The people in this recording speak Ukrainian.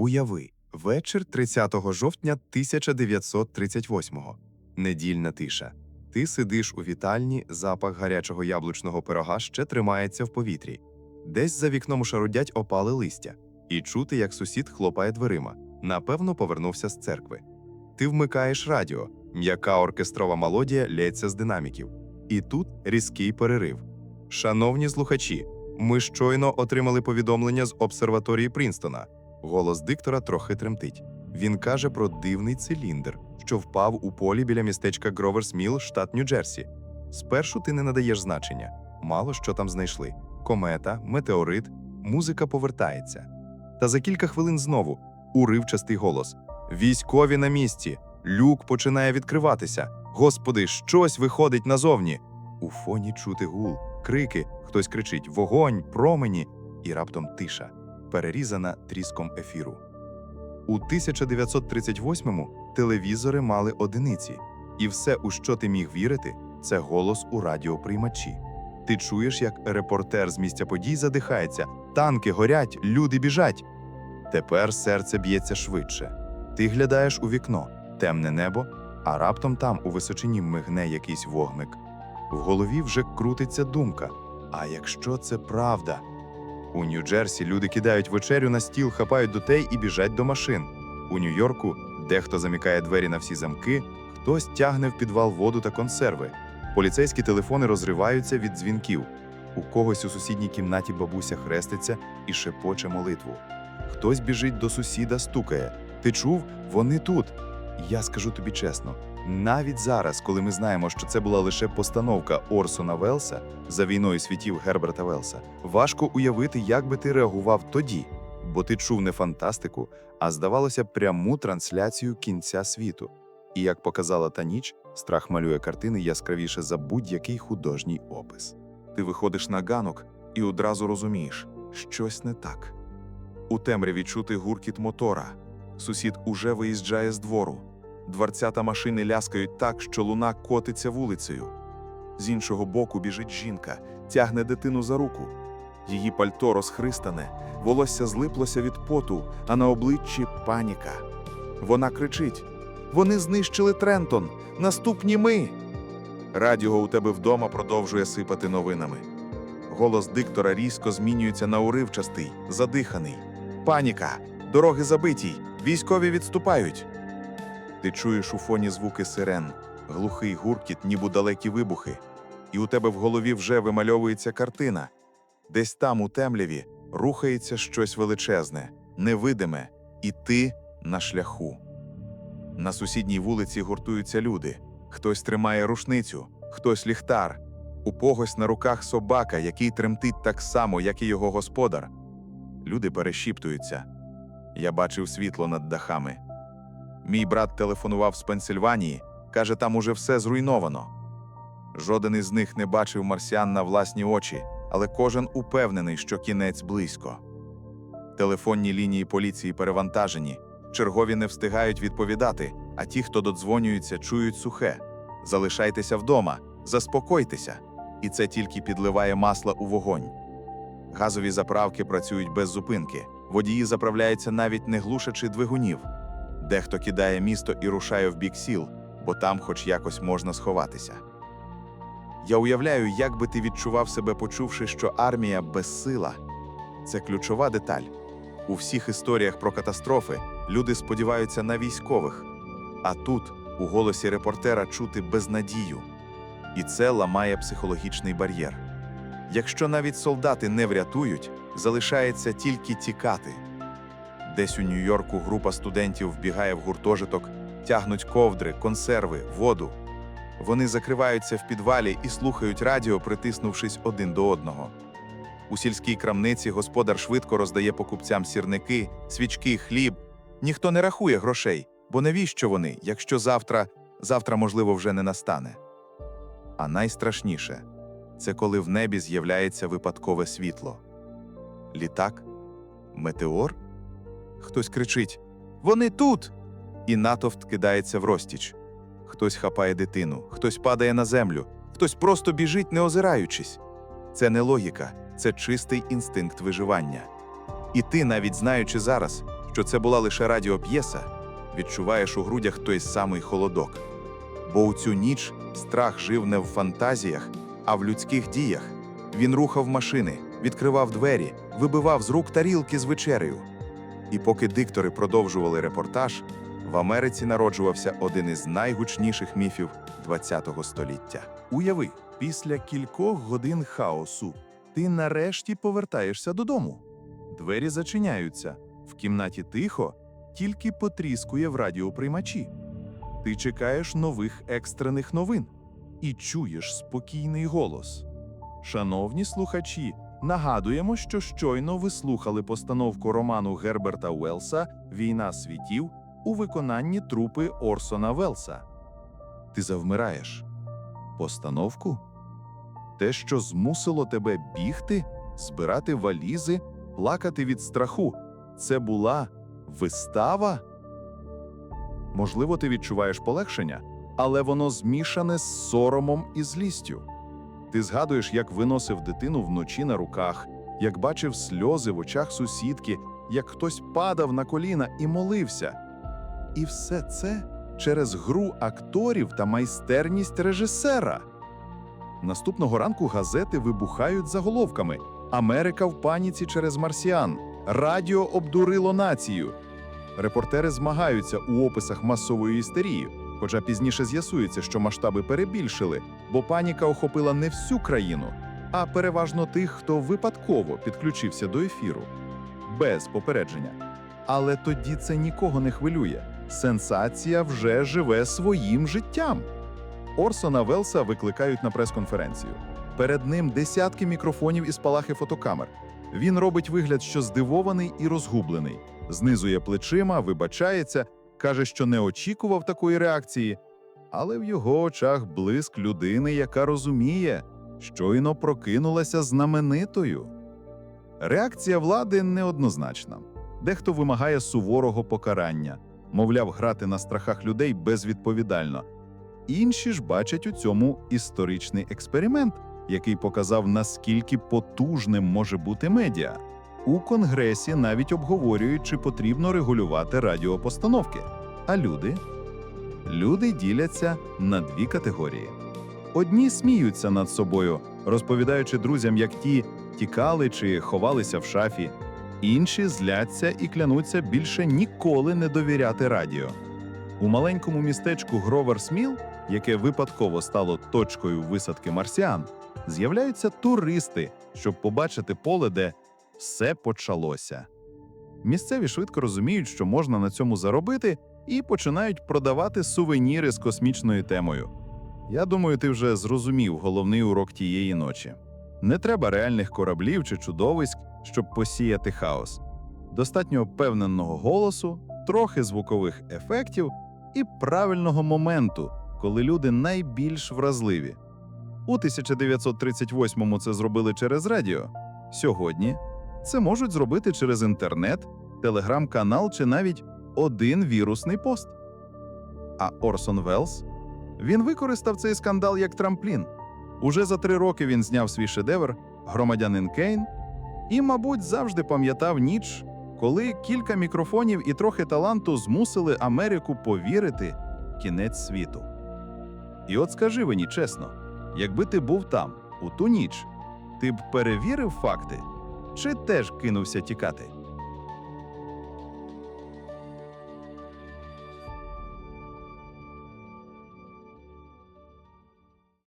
Уяви, вечір 30 жовтня 1938-го. Недільна тиша. Ти сидиш у вітальні, запах гарячого яблучного пирога ще тримається в повітрі. Десь за вікном шарудять опали листя, і чути, як сусід хлопає дверима. Напевно, повернувся з церкви. Ти вмикаєш радіо, м'яка оркестрова мелодія лється з динаміків. І тут різкий перерив. Шановні слухачі, ми щойно отримали повідомлення з обсерваторії Прінстона. Голос диктора трохи тремтить. Він каже про дивний циліндр, що впав у полі біля містечка Гроверс Міл, штат Нью-Джерсі. Спершу ти не надаєш значення. Мало що там знайшли: комета, метеорит, музика повертається. Та за кілька хвилин знову уривчастий голос: Військові на місці! Люк починає відкриватися. Господи, щось виходить назовні. У фоні чути гул, крики, хтось кричить: Вогонь, промені, і раптом тиша, перерізана тріском ефіру. У 1938-му телевізори мали одиниці, і все, у що ти міг вірити, це голос у радіоприймачі. Ти чуєш, як репортер з місця подій задихається: танки горять, люди біжать. Тепер серце б'ється швидше. Ти глядаєш у вікно, темне небо, а раптом там у височині мигне якийсь вогник. В голові вже крутиться думка: а якщо це правда? У Нью-Джерсі люди кидають вечерю на стіл, хапають дітей і біжать до машин. У Нью-Йорку дехто замикає двері на всі замки, хтось тягне в підвал воду та консерви. Поліцейські телефони розриваються від дзвінків. У когось у сусідній кімнаті бабуся хреститься і шепоче молитву. Хтось біжить до сусіда, стукає. Ти чув? Вони тут. Я скажу тобі чесно, навіть зараз, коли ми знаємо, що це була лише постановка Орсона Велса за війною світів Герберта Велса, важко уявити, як би ти реагував тоді, бо ти чув не фантастику, а здавалося пряму трансляцію кінця світу. І як показала та ніч, страх малює картини яскравіше за будь-який художній опис. Ти виходиш на ганок і одразу розумієш, щось не так. У темряві чути гуркіт мотора. Сусід уже виїжджає з двору. Дверцята машини ляскають так, що луна котиться вулицею. З іншого боку біжить жінка, тягне дитину за руку. Її пальто розхристане, волосся злиплося від поту, а на обличчі паніка. Вона кричить: Вони знищили Трентон! Наступні ми! Радіо у тебе вдома продовжує сипати новинами. Голос диктора різко змінюється на уривчастий, задиханий. Паніка! Дороги забиті! Військові відступають. Ти чуєш у фоні звуки сирен, глухий гуркіт, ніби далекі вибухи, і у тебе в голові вже вимальовується картина. Десь там, у темряві, рухається щось величезне, невидиме, і ти на шляху. На сусідній вулиці гуртуються люди. Хтось тримає рушницю, хтось ліхтар. У когось на руках собака, який тремтить так само, як і його господар. Люди перешіптуються. Я бачив світло над дахами. Мій брат телефонував з Пенсильванії, каже, там уже все зруйновано. Жоден із них не бачив марсіан на власні очі, але кожен упевнений, що кінець близько. Телефонні лінії поліції перевантажені, чергові не встигають відповідати, а ті, хто додзвонюється, чують сухе. Залишайтеся вдома, заспокойтеся, і це тільки підливає масла у вогонь. Газові заправки працюють без зупинки, водії заправляються навіть не глушачи двигунів. Дехто кидає місто і рушає в бік сіл, бо там хоч якось можна сховатися. Я уявляю, як би ти відчував себе, почувши, що армія безсила. Це ключова деталь. У всіх історіях про катастрофи люди сподіваються на військових, а тут у голосі репортера чути безнадію. І це ламає психологічний бар'єр. Якщо навіть солдати не врятують, залишається тільки тікати. Десь у Нью-Йорку група студентів вбігає в гуртожиток, тягнуть ковдри, консерви, воду. Вони закриваються в підвалі і слухають радіо, притиснувшись один до одного. У сільській крамниці господар швидко роздає покупцям сірники, свічки, хліб. Ніхто не рахує грошей, бо навіщо вони, якщо завтра, завтра, можливо, вже не настане. А найстрашніше це коли в небі з'являється випадкове світло. Літак? Метеор? Хтось кричить: Вони тут! І натовп кидається в розтіч. Хтось хапає дитину, хтось падає на землю, хтось просто біжить, не озираючись. Це не логіка, це чистий інстинкт виживання. І ти, навіть знаючи зараз, що це була лише радіоп'єса, відчуваєш у грудях той самий холодок. Бо у цю ніч страх жив не в фантазіях, а в людських діях. Він рухав машини, відкривав двері, вибивав з рук тарілки з вечерею. І поки диктори продовжували репортаж, в Америці народжувався один із найгучніших міфів ХХ століття. Уяви, після кількох годин хаосу ти нарешті повертаєшся додому. Двері зачиняються, в кімнаті тихо, тільки потріскує в радіоприймачі. Ти чекаєш нових екстрених новин і чуєш спокійний голос. Шановні слухачі, нагадуємо, що щойно ви слухали постановку роману Герберта Уелса Війна світів у виконанні трупи Орсона Велса. Ти завмираєш. Постановку? Те, що змусило тебе бігти, збирати валізи, плакати від страху. Це була вистава? Можливо, ти відчуваєш полегшення, але воно змішане з соромом і злістю. Ти згадуєш, як виносив дитину вночі на руках, як бачив сльози в очах сусідки, як хтось падав на коліна і молився. І все це через гру акторів та майстерність режисера. Наступного ранку газети вибухають заголовками: Америка в паніці через марсіан. Радіо обдурило націю. Репортери змагаються у описах масової істерії, хоча пізніше з'ясується, що масштаби перебільшили, бо паніка охопила не всю країну, а переважно тих, хто випадково підключився до ефіру без попередження. Але тоді це нікого не хвилює. Сенсація вже живе своїм життям. Орсона Велса викликають на прес-конференцію. Перед ним десятки мікрофонів і спалахи фотокамер. Він робить вигляд, що здивований і розгублений, знизує плечима, вибачається, каже, що не очікував такої реакції, але в його очах блиск людини, яка розуміє, щойно прокинулася знаменитою. Реакція влади неоднозначна. Дехто вимагає суворого покарання, мовляв, грати на страхах людей безвідповідально. Інші ж бачать у цьому історичний експеримент, який показав, наскільки потужним може бути медіа. У Конгресі навіть обговорюють, чи потрібно регулювати радіопостановки. А люди? Люди діляться на дві категорії. Одні сміються над собою, розповідаючи друзям, як ті тікали чи ховалися в шафі. Інші зляться і клянуться більше ніколи не довіряти радіо. У маленькому містечку Гроверсміл, яке випадково стало точкою висадки марсіан, з'являються туристи, щоб побачити поле, де все почалося. Місцеві швидко розуміють, що можна на цьому заробити, і починають продавати сувеніри з космічною темою. Я думаю, ти вже зрозумів головний урок тієї ночі. Не треба реальних кораблів чи чудовиськ, щоб посіяти хаос. Достатньо впевненого голосу, трохи звукових ефектів і правильного моменту, коли люди найбільш вразливі. У 1938-му це зробили через радіо. Сьогодні це можуть зробити через інтернет, телеграм-канал чи навіть один вірусний пост. А Орсон Велс він використав цей скандал як трамплін. Уже за три роки він зняв свій шедевр Громадянин Кейн і, мабуть, завжди пам'ятав ніч, коли кілька мікрофонів і трохи таланту змусили Америку повірити кінець світу. І от скажи мені чесно, якби ти був там у ту ніч, ти б перевірив факти чи теж кинувся тікати?